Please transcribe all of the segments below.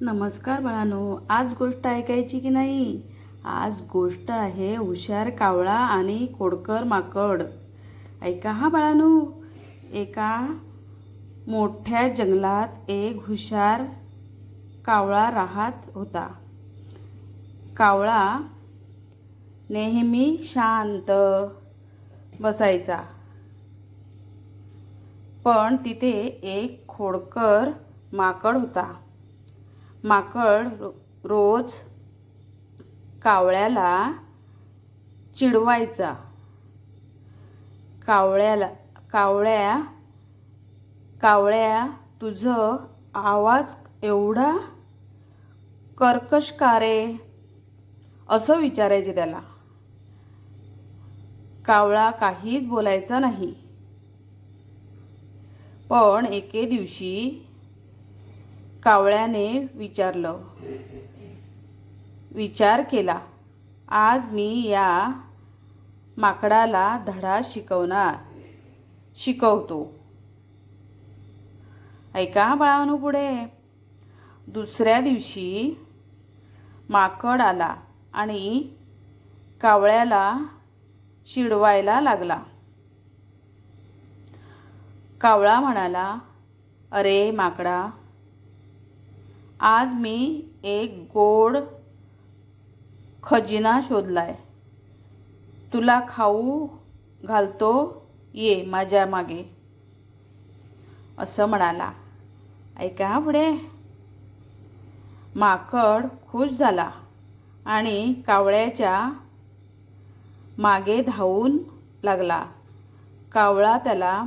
नमस्कार बाळानो आज गोष्ट ऐकायची की नाही? आज गोष्ट आहे हुशार कावळा आणि खोडकर माकड. ऐका हा बाळानो एका मोठ्या जंगलात एक हुशार कावळा राहत होता. कावळा नेहमी शांत बसायचा. पण तिथे एक खोडकर माकड होता. माकड रो- रोज कावळ्याला चिडवायचा. कावळ्याला कावळ्या कावळ्या तुझं आवाज एवढा कर्कश का रे असं विचारायचे त्याला. कावळा काहीच बोलायचा नाही. पण एके दिवशी कावळ्याने विचारलं. विचार केला. आज मी या माकडाला धडा शिकवणार शिकवतो. ऐका बाळांनो पुढे. दुसऱ्या दिवशी माकड आला आणि कावळ्याला चिडवायला लागला. कावळा म्हणाला अरे माकडा आज मी एक गोड खजिना शोधलाय. तुला खाऊ घालतो ये माझ्या मागे. असं म्हणाला. ऐका पुढे. माकड खुश झाला आणि कावळ्याच्या मागे धावून लागला. कावळा त्याला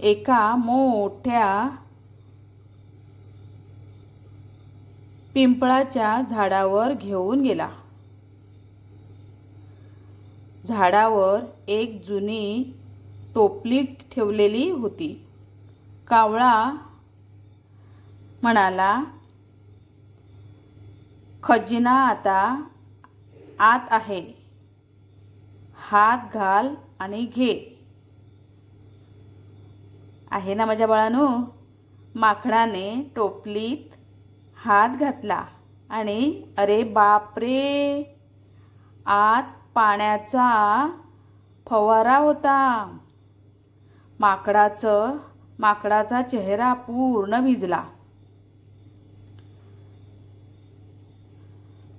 एका मोठ्या पिंपळाच्या झाडावर घेऊन गेला. झाडावर एक जुनी टोपली ठेवलेली होती. कावळा म्हणाला खजिना आता आत आहे. हात घाल आणि घे. आहे ना माझ्या बाळानू? माकडाने टोपलीत हात घातला आणि अरे बापरे आत पाण्याचा फवारा होता. माकडाचं माकडाचा चेहरा पूर्ण भिजला.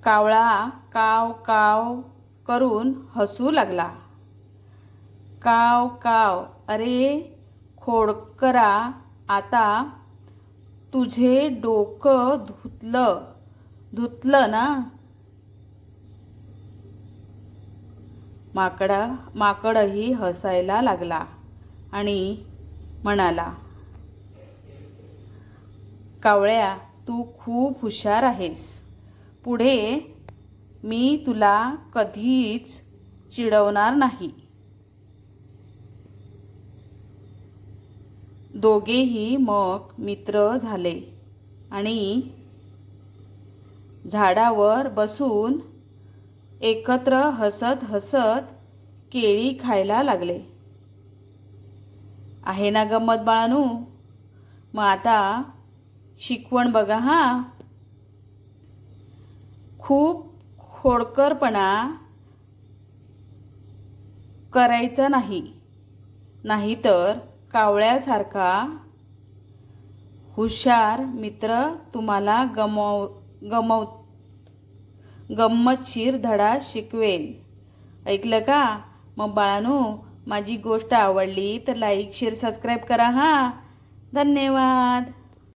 कावळा काव काव करून हसू लागला. काव काव अरे खोडकरा आता तुझे डोकं धुतलं. धुतलं ना? माकडा माकडही हसायला लागला आणि म्हणाला कावळ्या तू खूप हुशार आहेस. पुढे मी तुला कधीच चिडवणार नाही. दोघेही मग मित्र झाले आणि झाडावर बसून एकत्र हसत हसत केळी खायला लागले. आहे ना गंमत बाळानू? मग आता शिकवण बघा हा. खूप खोडकरपणा करायचा नाही. नाहीतर कावळ्यासारखा हुशार मित्र तुम्हाला गमव गमव गंमतशीर धडा शिकवेल ऐकलं का? मग बाळानू माझी गोष्ट आवडली तर लाईक शेअर सबस्क्राईब करा हां. धन्यवाद.